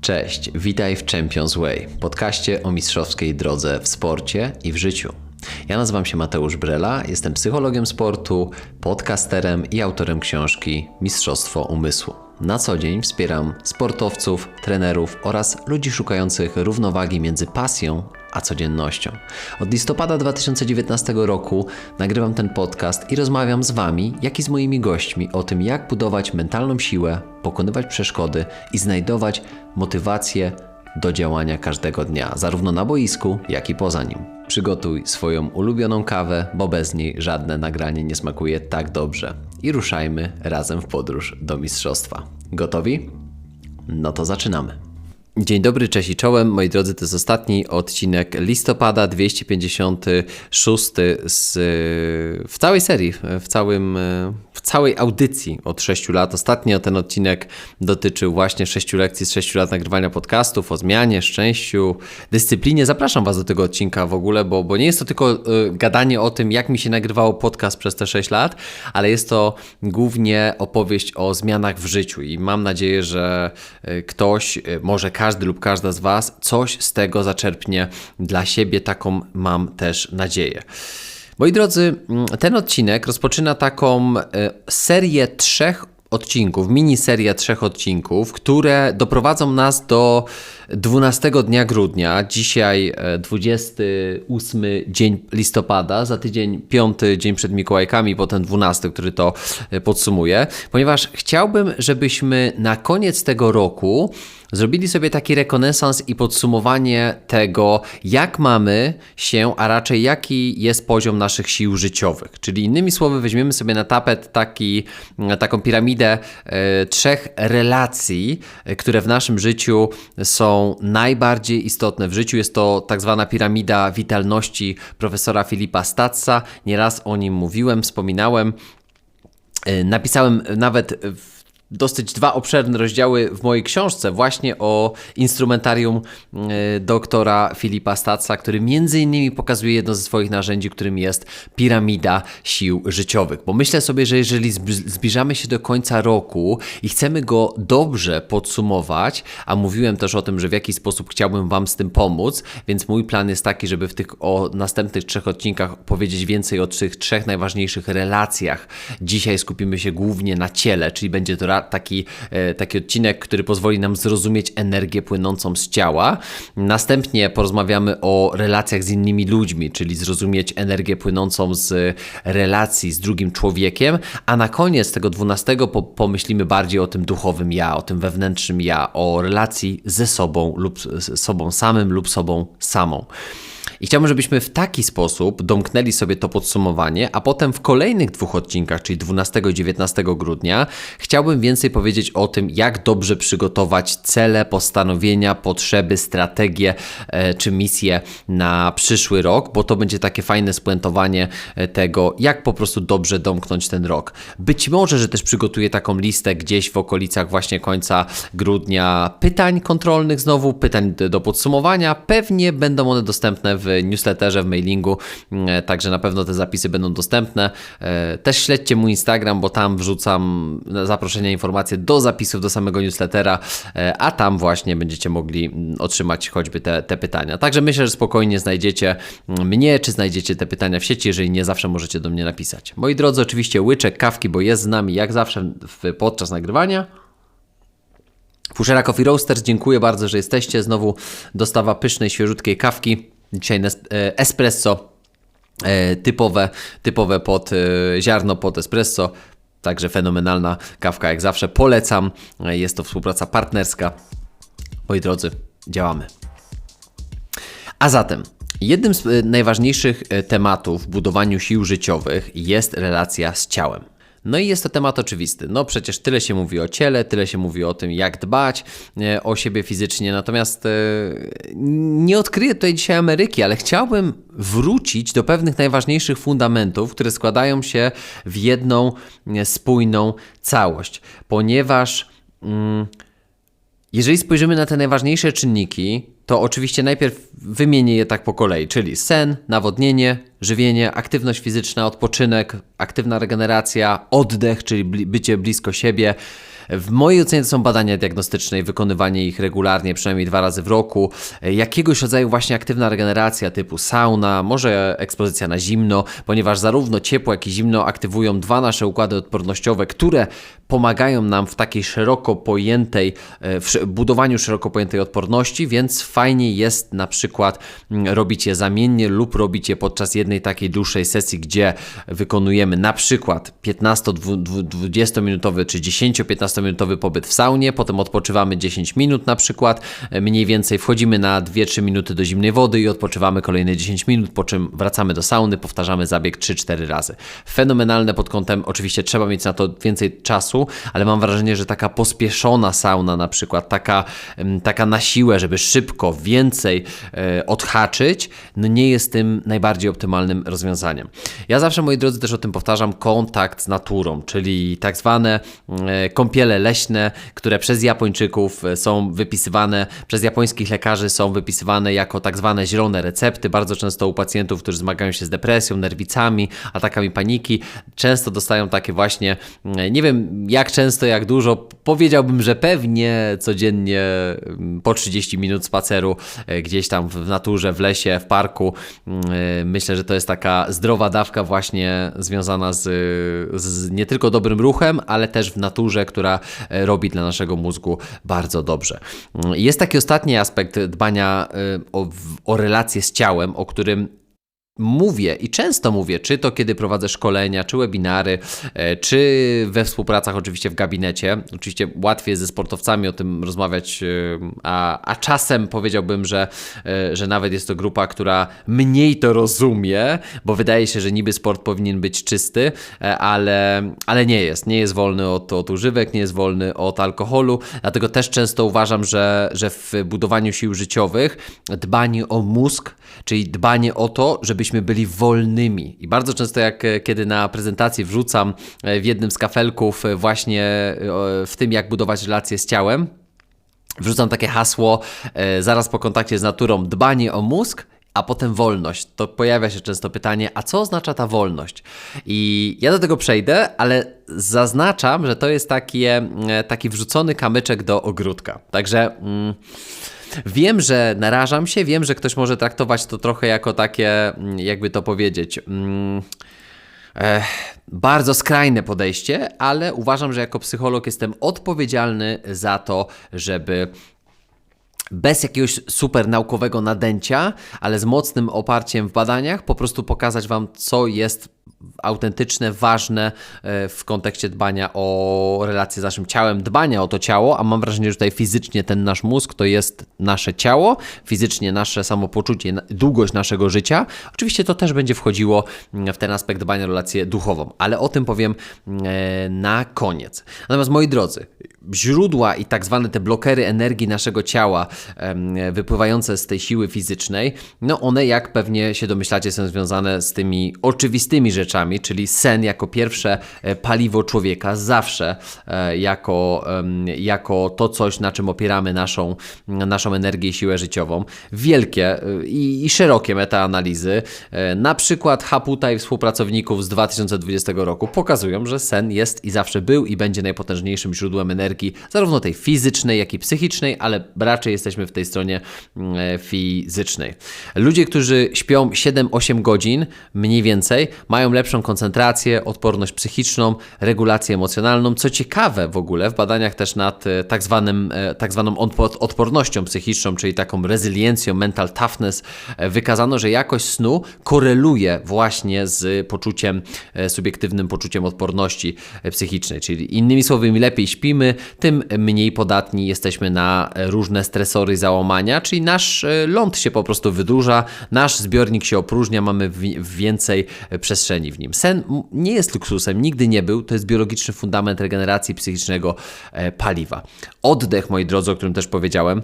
Cześć, witaj w Champions Way, podcaście o mistrzowskiej drodze w sporcie i w życiu. Ja nazywam się Mateusz Brela, jestem psychologiem sportu, podcasterem i autorem książki Mistrzostwo Umysłu. Na co dzień wspieram sportowców, trenerów oraz ludzi szukających równowagi między pasją a codziennością. Od listopada 2019 roku nagrywam ten podcast i rozmawiam z Wami, jak i z moimi gośćmi o tym, jak budować mentalną siłę, pokonywać przeszkody i znajdować motywację do działania każdego dnia, zarówno na boisku, jak i poza nim. Przygotuj swoją ulubioną kawę, bo bez niej żadne nagranie nie smakuje tak dobrze. I ruszajmy razem w podróż do mistrzostwa. Gotowi? No to zaczynamy. Dzień dobry, cześć i czołem. Moi drodzy, to jest ostatni odcinek listopada 256 z, w całej serii, w, całym, w całej audycji od 6 lat. Ostatnio ten odcinek dotyczył właśnie 6 lekcji z 6 lat nagrywania podcastów o zmianie, szczęściu, dyscyplinie. Zapraszam Was do tego odcinka w ogóle, bo, bo nie jest to tylko y, gadanie o tym, jak mi się nagrywało podcast przez te 6 lat, ale jest to głównie opowieść o zmianach w życiu i mam nadzieję, że y, ktoś, y, może każdy lub każda z Was coś z tego zaczerpnie dla siebie. Taką mam też nadzieję. Moi drodzy, mm, ten odcinek rozpoczyna taką e, serię trzech odcinków, miniseria trzech odcinków, które doprowadzą nas do 12 dnia grudnia. Dzisiaj 28 e, dzień listopada, za tydzień 5 dzień przed Mikołajkami, potem 12, który to e, podsumuje, ponieważ chciałbym, żebyśmy na koniec tego roku zrobili sobie taki rekonesans i podsumowanie tego, jak mamy się, a raczej jaki jest poziom naszych sił życiowych. Czyli innymi słowy, weźmiemy sobie na tapet taki, taką piramidę e, trzech relacji, e, które w naszym życiu są najbardziej istotne. W życiu jest to tak zwana piramida witalności profesora Filipa Statsa. Nieraz o nim mówiłem, wspominałem. E, napisałem nawet w dosyć dwa obszerne rozdziały w mojej książce właśnie o instrumentarium e, doktora Filipa Staca, który między innymi pokazuje jedno ze swoich narzędzi, którym jest piramida sił życiowych. Bo myślę sobie, że jeżeli zbliżamy się do końca roku i chcemy go dobrze podsumować, a mówiłem też o tym, że w jakiś sposób chciałbym Wam z tym pomóc, więc mój plan jest taki, żeby w tych o następnych trzech odcinkach powiedzieć więcej o tych trzech najważniejszych relacjach. Dzisiaj skupimy się głównie na ciele, czyli będzie to taki, e, taki odcinek, który pozwoli nam zrozumieć energię płynącą z ciała. Następnie porozmawiamy o relacjach z innymi ludźmi, czyli zrozumieć energię płynącą z relacji z drugim człowiekiem, a na koniec tego dwunastego pomyślimy bardziej o tym duchowym ja, o tym wewnętrznym ja, o relacji ze sobą lub sobą samym lub sobą samą. I chciałbym, żebyśmy w taki sposób domknęli sobie to podsumowanie, a potem w kolejnych dwóch odcinkach, czyli 12 i 19 grudnia, chciałbym więcej powiedzieć o tym, jak dobrze przygotować cele, postanowienia, potrzeby, strategie e, czy misje na przyszły rok, bo to będzie takie fajne spuentowanie e, tego, jak po prostu dobrze domknąć ten rok. Być może, że też przygotuję taką listę gdzieś w okolicach właśnie końca grudnia pytań kontrolnych, znowu pytań do podsumowania. Pewnie będą one dostępne w newsletterze, w mailingu, mm, także na pewno te zapisy będą dostępne. E, też śledźcie mój Instagram, bo tam wrzucam zaproszenia, informacje do zapisów do samego newslettera, e, a tam właśnie będziecie mogli mm, otrzymać choćby te, te pytania. Także myślę, że spokojnie znajdziecie mm, mnie, czy znajdziecie te pytania w sieci, jeżeli nie zawsze możecie do mnie napisać. Moi drodzy, oczywiście łyczek kawki, bo jest z nami jak zawsze podczas nagrywania. Fushera Coffee Roasters, dziękuję bardzo, że jesteście. Znowu dostawa pysznej, świeżutkiej kawki. Dzisiaj e, espresso e, typowe, typowe pod e, ziarno pod espresso. Także fenomenalna kawka jak zawsze. Polecam. Jest to współpraca partnerska. Moi drodzy, działamy. A zatem jednym z najważniejszych tematów w budowaniu sił życiowych jest relacja z ciałem. No i jest to temat oczywisty. No przecież tyle się mówi o ciele, tyle się mówi o tym, jak dbać e, o siebie fizycznie, natomiast e, nie odkryję tutaj dzisiaj Ameryki, ale chciałbym wrócić do pewnych najważniejszych fundamentów, które składają się w jedną e, spójną całość, ponieważ. Mm, jeżeli spojrzymy na te najważniejsze czynniki, to oczywiście najpierw wymienię je tak po kolei, czyli sen, nawodnienie, żywienie, aktywność fizyczna, odpoczynek, aktywna regeneracja, oddech, czyli bycie blisko siebie, W mojej ocenie to są badania diagnostyczne i wykonywanie ich regularnie, przynajmniej dwa razy w roku. Jakiegoś rodzaju właśnie aktywna regeneracja typu sauna, może ekspozycja na zimno, ponieważ zarówno ciepło, jak i zimno aktywują dwa nasze układy odpornościowe, które pomagają nam w takiej szeroko pojętej, e, w budowaniu szeroko pojętej odporności, więc fajnie jest na przykład mm, robić je zamiennie lub robić je podczas jednej takiej dłuższej sesji, gdzie wykonujemy na przykład 15-20 minutowy czy 10-15 minutowy pobyt w saunie, potem odpoczywamy 10 minut na przykład, e, mniej więcej wchodzimy na 2-3 minuty do zimnej wody i odpoczywamy kolejne 10 minut, po czym wracamy do sauny, powtarzamy zabieg 3-4 razy. Fenomenalne pod kątem, oczywiście trzeba mieć na to więcej czasu, ale mam wrażenie, że taka pospieszona sauna na przykład, taka, taka na siłę, żeby szybko, więcej e, odhaczyć, no nie jest tym najbardziej optymalnym rozwiązaniem. Ja zawsze, moi drodzy, też o tym powtarzam, kontakt z naturą, czyli tak zwane e, kąpiele leśne, które przez Japończyków e, są wypisywane, przez japońskich lekarzy są wypisywane jako tak zwane zielone recepty, bardzo często u pacjentów, którzy zmagają się z depresją, nerwicami, atakami paniki, często dostają takie właśnie, nie wiem jak często, jak dużo? Powiedziałbym, że pewnie codziennie mm, po 30 minut spaceru e, gdzieś tam w naturze, w lesie, w parku. Mm, e, myślę, że to jest taka zdrowa dawka właśnie związana z, z nie tylko dobrym ruchem, ale też w naturze, która e, robi dla naszego mózgu bardzo dobrze. Mm, jest taki ostatni aspekt dbania o, o relacje z ciałem, o którym mówię i często mówię, czy to kiedy prowadzę szkolenia, czy webinary, e, czy we współpracach oczywiście w gabinecie. Oczywiście łatwiej ze sportowcami o tym rozmawiać, e, a, a czasem powiedziałbym, że, e, że nawet jest to grupa, która mniej to rozumie, bo wydaje się, że niby sport powinien być czysty, ale, ale nie jest. Nie jest wolny od, od używek, nie jest wolny od alkoholu, dlatego też często uważam, że, że w budowaniu sił życiowych dbanie o mózg, czyli dbanie o to, żebyśmy żebyśmy byli wolnymi. I bardzo często, jak e, kiedy na prezentacji wrzucam e, w jednym z kafelków, e, właśnie w tym, jak budować relacje z ciałem, wrzucam takie hasło zaraz po kontakcie z naturą: dbanie o mózg a potem wolność. To pojawia się często pytanie, a co oznacza ta wolność? I ja do tego przejdę, ale zaznaczam, że to jest taki, taki wrzucony kamyczek do ogródka. Także. Mm, Wiem, że narażam się, wiem, że ktoś może traktować to trochę jako takie, mm, jakby to powiedzieć. Mm, eh, bardzo skrajne podejście, ale uważam, że jako psycholog jestem odpowiedzialny za to, żeby bez jakiegoś super naukowego nadęcia, ale z mocnym oparciem w badaniach, po prostu pokazać Wam, co jest autentyczne, ważne e, w kontekście dbania o relacje z naszym ciałem, dbania o to ciało, a mam wrażenie, że tutaj fizycznie ten nasz mózg to jest nasze ciało, fizycznie nasze samopoczucie, długość naszego życia. Oczywiście to też będzie wchodziło w ten aspekt dbania o relację duchową, ale o tym powiem e, na koniec. Natomiast moi drodzy, źródła i tak zwane te blokery energii naszego ciała wypływające z tej siły fizycznej, no one jak pewnie się domyślacie są związane z tymi oczywistymi rzeczami, czyli sen jako pierwsze e, paliwo człowieka, zawsze e, jako, jako to coś, na czym opieramy naszą, naszą energię i siłę życiową. Wielkie e, i, i szerokie metaanalizy, na przykład Haputa i współpracowników z 2020 roku pokazują, że sen jest i zawsze był i będzie najpotężniejszym źródłem energii zarówno tej fizycznej, jak i psychicznej, ale raczej jesteśmy w tej stronie fizycznej. Ludzie, którzy śpią 7-8 godzin mniej więcej, mają lepszą koncentrację, odporność psychiczną, regulację emocjonalną. Co ciekawe w ogóle, w badaniach też nad e, tak, zwanym, e, tak zwaną odpornością psychiczną, czyli taką rezyliencją, mental toughness, wykazano, że jakość snu koreluje właśnie z poczuciem, subiektywnym poczuciem odporności psychicznej. Czyli innymi słowy, im lepiej śpimy, tym mniej podatni jesteśmy na różne stresory, załamania, czyli nasz e, ląd się po prostu wydłuża, nasz zbiornik się opróżnia, mamy więcej przestrzeni w nim. Sen nie jest luksusem, nigdy nie był, to jest biologiczny fundament regeneracji psychicznego e, paliwa. Oddech, moi drodzy, o którym też powiedziałem,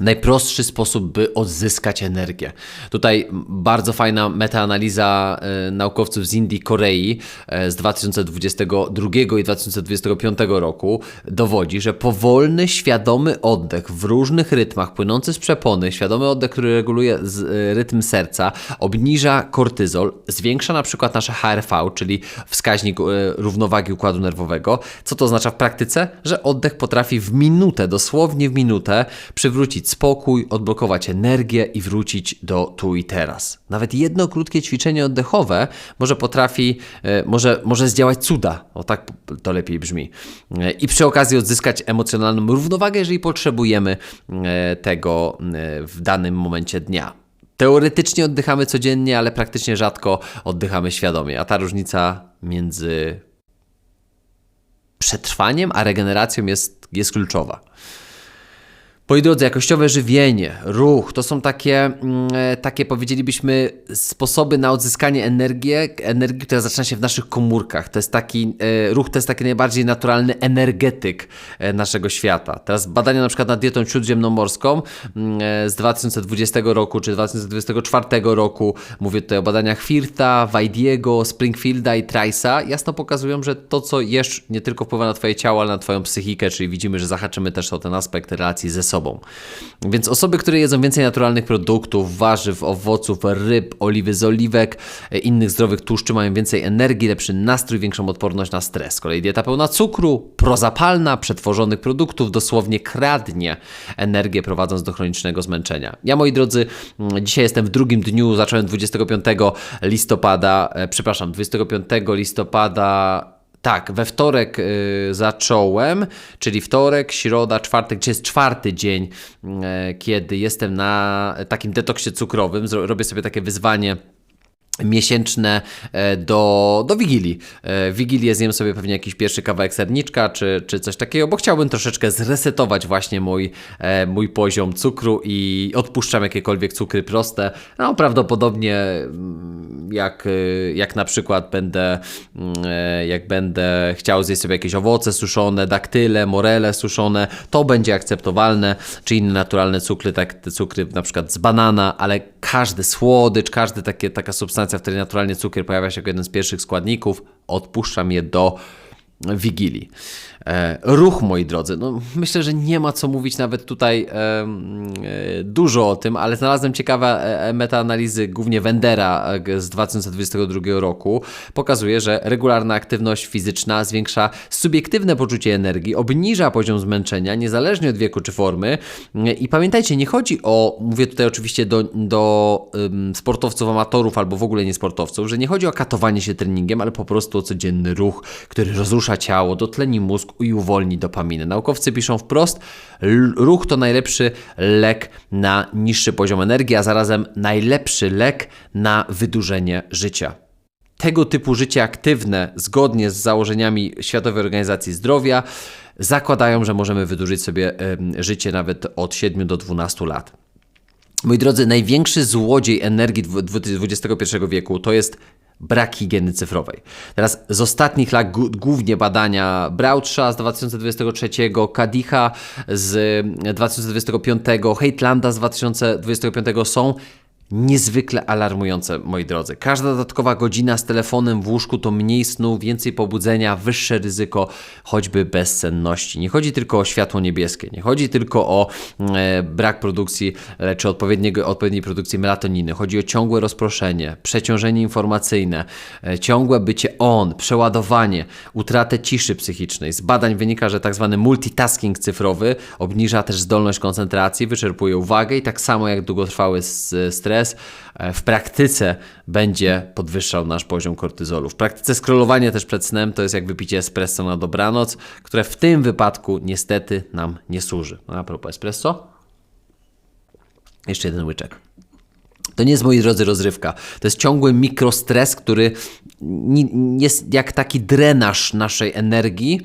najprostszy sposób, by odzyskać energię. Tutaj bardzo fajna metaanaliza e, naukowców z Indii, Korei e, z 2022 i 2025 roku dowodzi, że powolny, świadomy oddech w różnych rytmach płynący z przepony, świadomy oddech, który reguluje e, rytm serca, obniża kortyzol, zwiększa na przykład nasze HRV, czyli wskaźnik równowagi układu nerwowego. Co to oznacza w praktyce? Że oddech potrafi w minutę, dosłownie w minutę, przywrócić spokój, odblokować energię i wrócić do tu i teraz. Nawet jedno krótkie ćwiczenie oddechowe może potrafi, e, może, może zdziałać cuda. O tak to lepiej brzmi. E, I przy okazji odzyskać emocjonalną równowagę, jeżeli potrzebujemy e, tego w danym momencie dnia. Teoretycznie oddychamy codziennie, ale praktycznie rzadko oddychamy świadomie. A ta różnica między przetrwaniem a regeneracją jest, jest kluczowa. Moi drodzy, jakościowe żywienie, ruch to są takie, mm, e, takie powiedzielibyśmy, sposoby na odzyskanie energii, energii, która zaczyna się w naszych komórkach. To jest taki e, ruch, to jest taki najbardziej naturalny energetyk e, naszego świata. Teraz badania na przykład nad dietą śródziemnomorską mm, z 2020 roku czy 2024 roku, mówię tutaj o badaniach Firta, Wajdiego, Springfielda i Trice'a, jasno pokazują, że to, co jesz, nie tylko wpływa na Twoje ciało, ale na Twoją psychikę, czyli widzimy, że zahaczymy też o ten aspekt relacji ze sobą. Więc osoby, które jedzą więcej naturalnych produktów, warzyw, owoców, ryb, oliwy z oliwek, e, innych zdrowych tłuszczy, mają więcej energii, lepszy nastrój, większą odporność na stres. Z kolei dieta pełna cukru, prozapalna, przetworzonych produktów, dosłownie kradnie energię, prowadząc do chronicznego zmęczenia. Ja, moi drodzy, dzisiaj jestem w drugim dniu, zacząłem 25 listopada, e, przepraszam, 25 listopada tak, we wtorek y, zacząłem, czyli wtorek, środa, czwartek, czyli jest czwarty dzień, y, kiedy jestem na takim detoksie cukrowym. Robię sobie takie wyzwanie miesięczne e, do, do Wigilii. E, Wigilię zjem sobie pewnie jakiś pierwszy kawałek serniczka czy, czy coś takiego, bo chciałbym troszeczkę zresetować właśnie mój, e, mój poziom cukru i odpuszczam jakiekolwiek cukry proste. No prawdopodobnie mm, jak, jak na przykład będę mm, jak będę chciał zjeść sobie jakieś owoce suszone, daktyle, morele suszone, to będzie akceptowalne, czy inne naturalne cukry, tak te cukry na przykład z banana, ale każdy słodycz, każdy takie, taka substancja, której naturalnie cukier pojawia się jako jeden z pierwszych składników, odpuszczam je do Wigilii. E, ruch, moi drodzy, no, myślę, że nie ma co mówić nawet tutaj e, dużo o tym, ale znalazłem ciekawe e, metaanalizy, głównie Wendera z 2022 roku. Pokazuje, że regularna aktywność fizyczna zwiększa subiektywne poczucie energii, obniża poziom zmęczenia, niezależnie od wieku czy formy. I pamiętajcie, nie chodzi o, mówię tutaj oczywiście do, do sportowców, amatorów albo w ogóle nie sportowców, że nie chodzi o katowanie się treningiem, ale po prostu o codzienny ruch, który rozrusza ciało, dotleni mózg i uwolni dopaminę. Naukowcy piszą wprost, ruch to najlepszy lek na niższy poziom energii, a zarazem najlepszy lek na wydłużenie życia. Tego typu życie aktywne, zgodnie z założeniami Światowej Organizacji Zdrowia, zakładają, że możemy wydłużyć sobie życie nawet od 7 do 12 lat. Moi drodzy, największy złodziej energii XXI wieku to jest brak higieny cyfrowej. Teraz z ostatnich lat głównie badania Brautscha z 2023, Kadicha z 2025, Heitlanda z 2025 są niezwykle alarmujące, moi drodzy. Każda dodatkowa godzina z telefonem w łóżku to mniej snu, więcej pobudzenia, wyższe ryzyko choćby bezsenności. Nie chodzi tylko o światło niebieskie, nie chodzi tylko o e, brak produkcji e, czy odpowiedniego, odpowiedniej produkcji melatoniny. Chodzi o ciągłe rozproszenie, przeciążenie informacyjne, e, ciągłe bycie on, przeładowanie, utratę ciszy psychicznej. Z badań wynika, że tak zwany multitasking cyfrowy obniża też zdolność koncentracji, wyczerpuje uwagę i tak samo jak długotrwały s- stres e, w praktyce będzie podwyższał nasz poziom kortyzolu. W praktyce scrollowanie też przed snem to jest jak wypicie espresso na dobranoc, które w tym wypadku niestety nam nie służy. No, A propos espresso, jeszcze jeden łyczek. To nie jest, moi drodzy, rozrywka. To jest ciągły mikrostres, który jest jak taki drenaż naszej energii,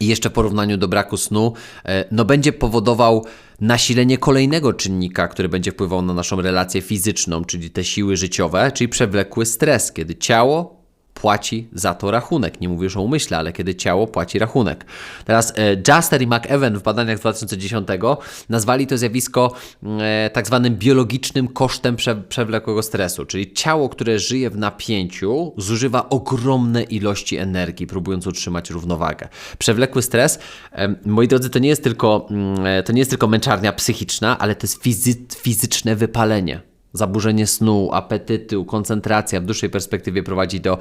i jeszcze w porównaniu do braku snu, e, no będzie powodował nasilenie kolejnego czynnika, który będzie wpływał na naszą relację fizyczną, czyli te siły życiowe, czyli przewlekły stres, kiedy ciało płaci za to rachunek. Nie mówię już o umyśle, ale kiedy ciało płaci rachunek. Teraz e, Juster i McEwen w badaniach z 2010 nazwali to zjawisko e, tak zwanym biologicznym kosztem prze, przewlekłego stresu, czyli ciało, które żyje w napięciu, zużywa ogromne ilości energii, próbując utrzymać równowagę. Przewlekły stres, e, moi drodzy, to nie jest tylko, mm, to nie jest tylko męczarnia psychiczna, ale to jest fizy fizyczne wypalenie zaburzenie snu, apetytu, koncentracja w dłuższej perspektywie prowadzi do,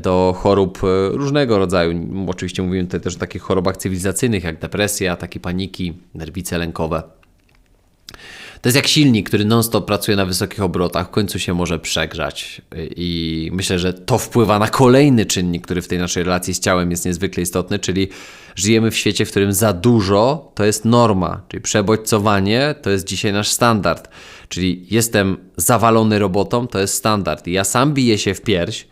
do chorób e, różnego rodzaju. Oczywiście mówimy tutaj też o takich chorobach cywilizacyjnych jak depresja, ataki paniki, nerwice lękowe. To jest jak silnik, który non-stop pracuje na wysokich obrotach, w końcu się może przegrzać. I myślę, że to wpływa na kolejny czynnik, który w tej naszej relacji z ciałem jest niezwykle istotny, czyli żyjemy w świecie, w którym za dużo to jest norma, czyli przebodźcowanie to jest dzisiaj nasz standard. Czyli jestem zawalony robotą, to jest standard. Ja sam biję się w pierś,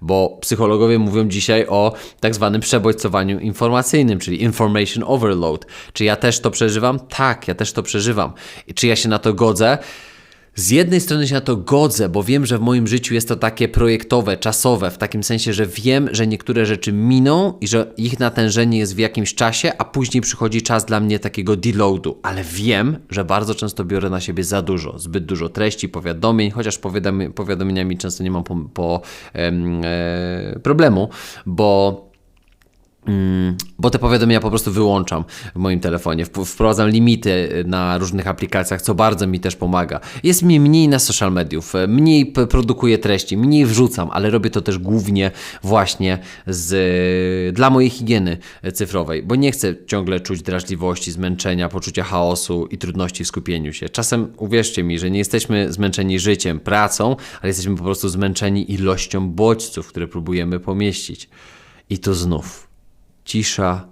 bo psychologowie mówią dzisiaj o tak zwanym przebodźcowaniu informacyjnym, czyli information overload. Czy ja też to przeżywam? Tak, ja też to przeżywam. I czy ja się na to godzę? Z jednej strony się na to godzę, bo wiem, że w moim życiu jest to takie projektowe, czasowe, w takim sensie, że wiem, że niektóre rzeczy miną i że ich natężenie jest w jakimś czasie, a później przychodzi czas dla mnie takiego deloadu. Ale wiem, że bardzo często biorę na siebie za dużo, zbyt dużo treści, powiadomień, chociaż powiadomi powiadomieniami często nie mam po, po e, problemu, bo bo te powiadomienia po prostu wyłączam w moim telefonie. Wp- Wprowadzam limity na różnych aplikacjach, co bardzo mi też pomaga. Jest mi mniej na social mediów, e, mniej produkuję treści, mniej wrzucam, ale robię to też głównie właśnie z, dla mojej higieny cyfrowej, bo nie chcę ciągle czuć drażliwości, zmęczenia, poczucia chaosu i trudności w skupieniu się. Czasem uwierzcie mi, że nie jesteśmy zmęczeni życiem, pracą, ale jesteśmy po prostu zmęczeni ilością bodźców, które próbujemy pomieścić. I to znów cisza,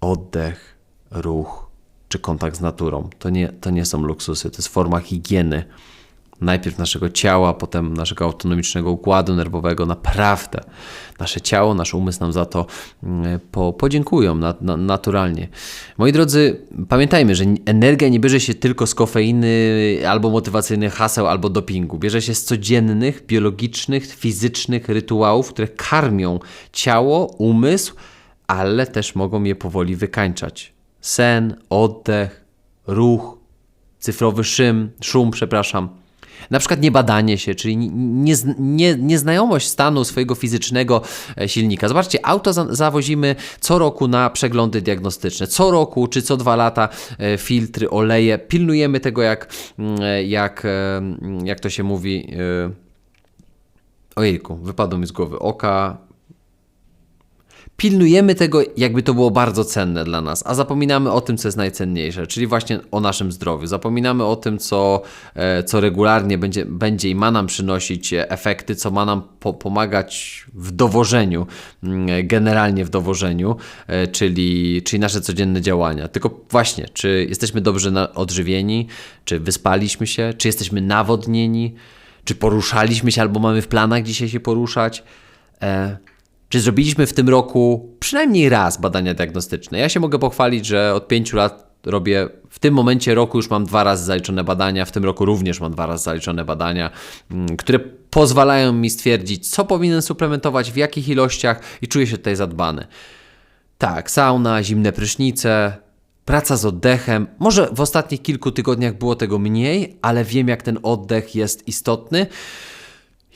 oddech, ruch czy kontakt z naturą. To nie, to nie są luksusy, to jest forma higieny. Najpierw naszego ciała, potem naszego autonomicznego układu nerwowego. Naprawdę nasze ciało, nasz umysł nam za to mm, po, podziękują na, na, naturalnie. Moi drodzy, pamiętajmy, że energia nie bierze się tylko z kofeiny albo motywacyjnych haseł, albo dopingu. Bierze się z codziennych, biologicznych, fizycznych rytuałów, które karmią ciało, umysł, ale też mogą je powoli wykańczać. Sen, oddech, ruch, cyfrowy szym, szum, przepraszam. Na przykład niebadanie się, czyli nie, nie, nieznajomość stanu swojego fizycznego e, silnika. Zobaczcie, auto za, zawozimy co roku na przeglądy diagnostyczne. Co roku czy co dwa lata e, filtry, oleje. Pilnujemy tego, jak, mm, e, jak, jak to się mówi. Ojejku, wypadło mi z głowy oka, pilnujemy tego, jakby to było bardzo cenne dla nas, a zapominamy o tym, co jest najcenniejsze, czyli właśnie o naszym zdrowiu. Zapominamy o tym, co, e, co regularnie będzie, będzie i ma nam przynosić efekty, co ma nam po pomagać w dowożeniu, mm, generalnie w dowożeniu, e, czyli, czyli nasze codzienne działania. Tylko właśnie, czy jesteśmy dobrze odżywieni, czy wyspaliśmy się, czy jesteśmy nawodnieni, czy poruszaliśmy się albo mamy w planach dzisiaj się poruszać. Czy zrobiliśmy w tym roku przynajmniej raz badania diagnostyczne? Ja się mogę pochwalić, że od pięciu lat robię, w tym momencie roku już mam dwa razy zaliczone badania, w tym roku również mam dwa razy zaliczone badania, mm, które pozwalają mi stwierdzić, co powinien suplementować, w jakich ilościach i czuję się tutaj zadbany. Tak, sauna, zimne prysznice, praca z oddechem. Może w ostatnich kilku tygodniach było tego mniej, ale wiem, jak ten oddech jest istotny.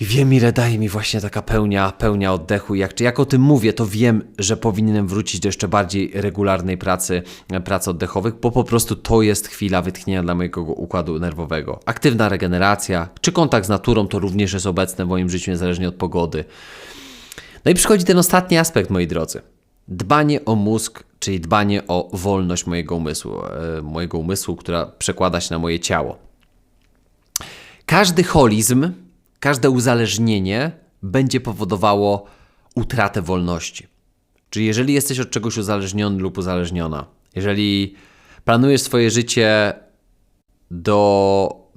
I wiem, ile daje mi właśnie taka pełnia, pełnia oddechu. Jak, jak o tym mówię, to wiem, że powinienem wrócić do jeszcze bardziej regularnej pracy, pracy oddechowych, bo po prostu to jest chwila wytchnienia dla mojego układu nerwowego. Aktywna regeneracja, czy kontakt z naturą, to również jest obecne w moim życiu, niezależnie od pogody. No i przychodzi ten ostatni aspekt, moi drodzy. Dbanie o mózg, czyli dbanie o wolność mojego umysłu, e, mojego umysłu, która przekłada się na moje ciało. Każdy holizm, każde uzależnienie będzie powodowało utratę wolności. Czyli jeżeli jesteś od czegoś uzależniony lub uzależniona, jeżeli planujesz swoje życie do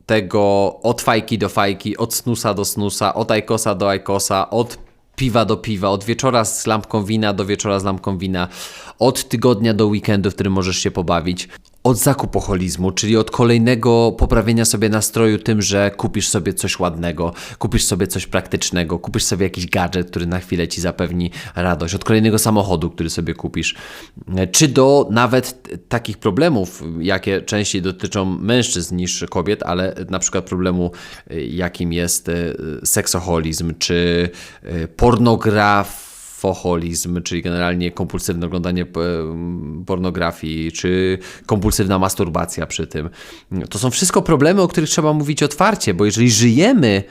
tego od fajki do fajki, od snusa do snusa, od ajkosa do ajkosa, od piwa do piwa, od wieczora z lampką wina do wieczora z lampką wina, od tygodnia do weekendu, w którym możesz się pobawić, od zakupoholizmu, czyli od kolejnego poprawienia sobie nastroju tym, że kupisz sobie coś ładnego, kupisz sobie coś praktycznego, kupisz sobie jakiś gadżet, który na chwilę ci zapewni radość, od kolejnego samochodu, który sobie kupisz, czy do nawet takich problemów, jakie częściej dotyczą mężczyzn niż kobiet, ale na przykład problemu, jakim jest e, seksoholizm, czy e, pornograf foholizm, czyli generalnie kompulsywne oglądanie e, pornografii, czy kompulsywna masturbacja przy tym. To są wszystko problemy, o których trzeba mówić otwarcie, bo jeżeli żyjemy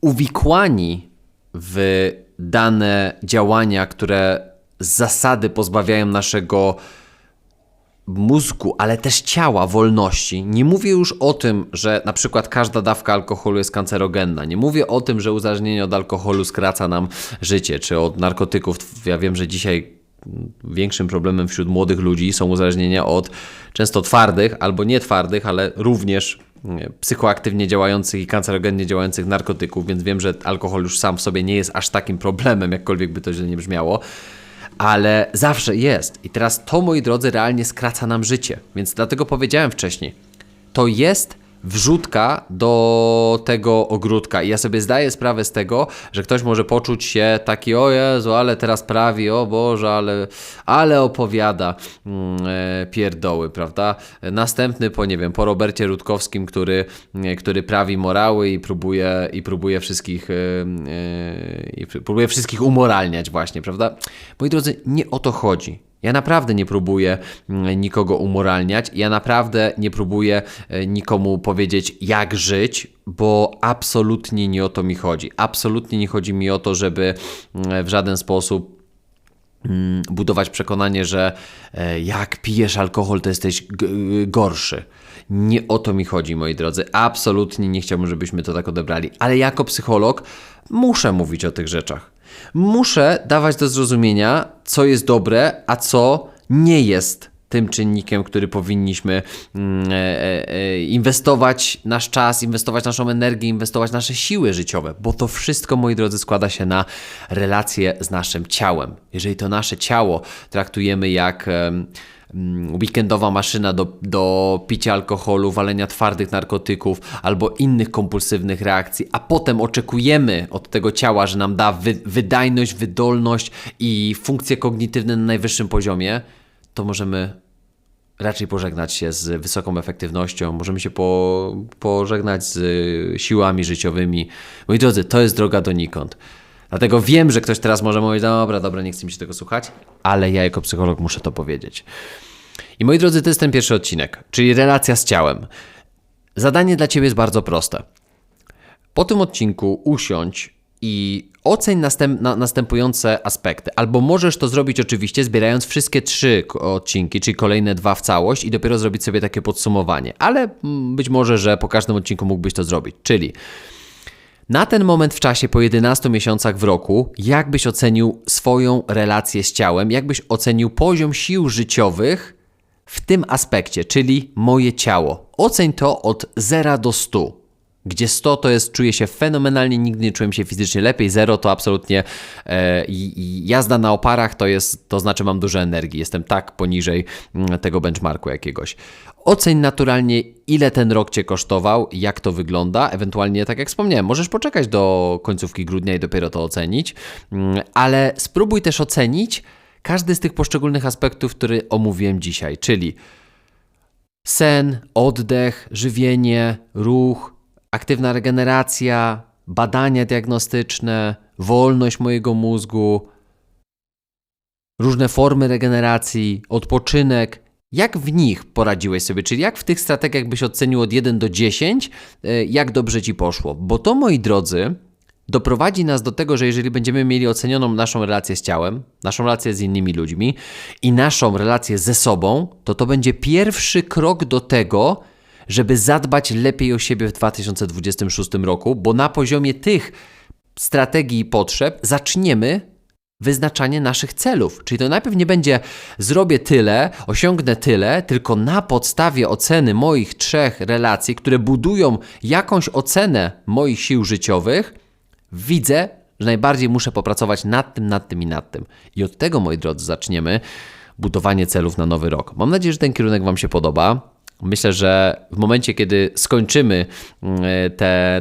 uwikłani w dane działania, które z zasady pozbawiają naszego mózgu, ale też ciała wolności. Nie mówię już o tym, że na przykład każda dawka alkoholu jest kancerogenna. Nie mówię o tym, że uzależnienie od alkoholu skraca nam życie, czy od narkotyków. Ja wiem, że dzisiaj większym problemem wśród młodych ludzi są uzależnienia od często twardych albo nietwardych, ale również psychoaktywnie działających i kancerogennie działających narkotyków, więc wiem, że alkohol już sam w sobie nie jest aż takim problemem, jakkolwiek by to źle nie brzmiało ale zawsze jest. I teraz to, moi drodzy, realnie skraca nam życie. Więc dlatego powiedziałem wcześniej, to jest wrzutka do tego ogródka. I ja sobie zdaję sprawę z tego, że ktoś może poczuć się taki, o Jezu, ale teraz prawi, o Boże, ale, ale opowiada mm, e, pierdoły, prawda? Następny po, nie wiem, po Robercie Rutkowskim, który, e, który prawi morały i próbuje, i próbuje wszystkich e, i próbuje wszystkich umoralniać właśnie, prawda? Moi drodzy, nie o to chodzi. Ja naprawdę nie próbuję mm, nikogo umoralniać, ja naprawdę nie próbuję e, nikomu powiedzieć, jak żyć, bo absolutnie nie o to mi chodzi. Absolutnie nie chodzi mi o to, żeby mm, w żaden sposób mm, budować przekonanie, że e, jak pijesz alkohol, to jesteś gorszy. Nie o to mi chodzi, moi drodzy. Absolutnie nie chciałbym, żebyśmy to tak odebrali. Ale jako psycholog muszę mówić o tych rzeczach. Muszę dawać do zrozumienia, co jest dobre, a co nie jest tym czynnikiem, który powinniśmy mm, e, e, e, inwestować nasz czas, inwestować naszą energię, inwestować nasze siły życiowe, bo to wszystko, moi drodzy, składa się na relacje z naszym ciałem. Jeżeli to nasze ciało traktujemy jak weekendowa maszyna do, do picia alkoholu, walenia twardych narkotyków albo innych kompulsywnych reakcji, a potem oczekujemy od tego ciała, że nam da wy, wydajność, wydolność i funkcje kognitywne na najwyższym poziomie, to możemy raczej pożegnać się z wysoką efektywnością, możemy się po, pożegnać z siłami życiowymi. Moi drodzy, to jest droga donikąd. Dlatego wiem, że ktoś teraz może mówić, dobra, dobra, nie chce mi się tego słuchać, ale ja jako psycholog muszę to powiedzieć. I moi drodzy, to jest ten pierwszy odcinek, czyli relacja z ciałem. Zadanie dla Ciebie jest bardzo proste. Po tym odcinku usiądź i oceń następ, na, następujące aspekty. Albo możesz to zrobić oczywiście zbierając wszystkie trzy odcinki, czyli kolejne dwa w całość i dopiero zrobić sobie takie podsumowanie. Ale mm, być może, że po każdym odcinku mógłbyś to zrobić. Czyli na ten moment w czasie, po 11 miesiącach w roku, jak byś ocenił swoją relację z ciałem, jak byś ocenił poziom sił życiowych w tym aspekcie, czyli moje ciało. Oceń to od 0 do 100 gdzie 100 to jest, czuję się fenomenalnie, nigdy nie czułem się fizycznie lepiej, 0 to absolutnie e, jazda na oparach to jest, to znaczy mam dużo energii, jestem tak poniżej mm, tego benchmarku jakiegoś. Oceń naturalnie, ile ten rok Cię kosztował, jak to wygląda, ewentualnie, tak jak wspomniałem, możesz poczekać do końcówki grudnia i dopiero to ocenić, mm, ale spróbuj też ocenić każdy z tych poszczególnych aspektów, które omówiłem dzisiaj, czyli sen, oddech, żywienie, ruch, aktywna regeneracja, badania diagnostyczne, wolność mojego mózgu, różne formy regeneracji, odpoczynek. Jak w nich poradziłeś sobie? Czyli jak w tych strategiach byś ocenił od 1 do 10, e, jak dobrze ci poszło? Bo to, moi drodzy, doprowadzi nas do tego, że jeżeli będziemy mieli ocenioną naszą relację z ciałem, naszą relację z innymi ludźmi i naszą relację ze sobą, to to będzie pierwszy krok do tego, żeby zadbać lepiej o siebie w 2026 roku, bo na poziomie tych strategii i potrzeb zaczniemy wyznaczanie naszych celów. Czyli to najpierw nie będzie zrobię tyle, osiągnę tyle, tylko na podstawie oceny moich trzech relacji, które budują jakąś ocenę moich sił życiowych, widzę, że najbardziej muszę popracować nad tym, nad tym i nad tym. I od tego, moi drodzy, zaczniemy budowanie celów na nowy rok. Mam nadzieję, że ten kierunek Wam się podoba. Myślę, że w momencie, kiedy skończymy mm,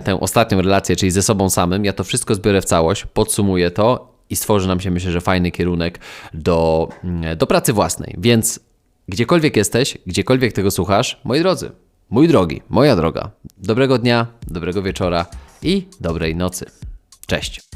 tę ostatnią relację, czyli ze sobą samym, ja to wszystko zbiorę w całość, podsumuję to i stworzy nam się, myślę, że fajny kierunek do, mm, do pracy własnej. Więc gdziekolwiek jesteś, gdziekolwiek tego słuchasz, moi drodzy, mój drogi, moja droga, dobrego dnia, dobrego wieczora i dobrej nocy. Cześć.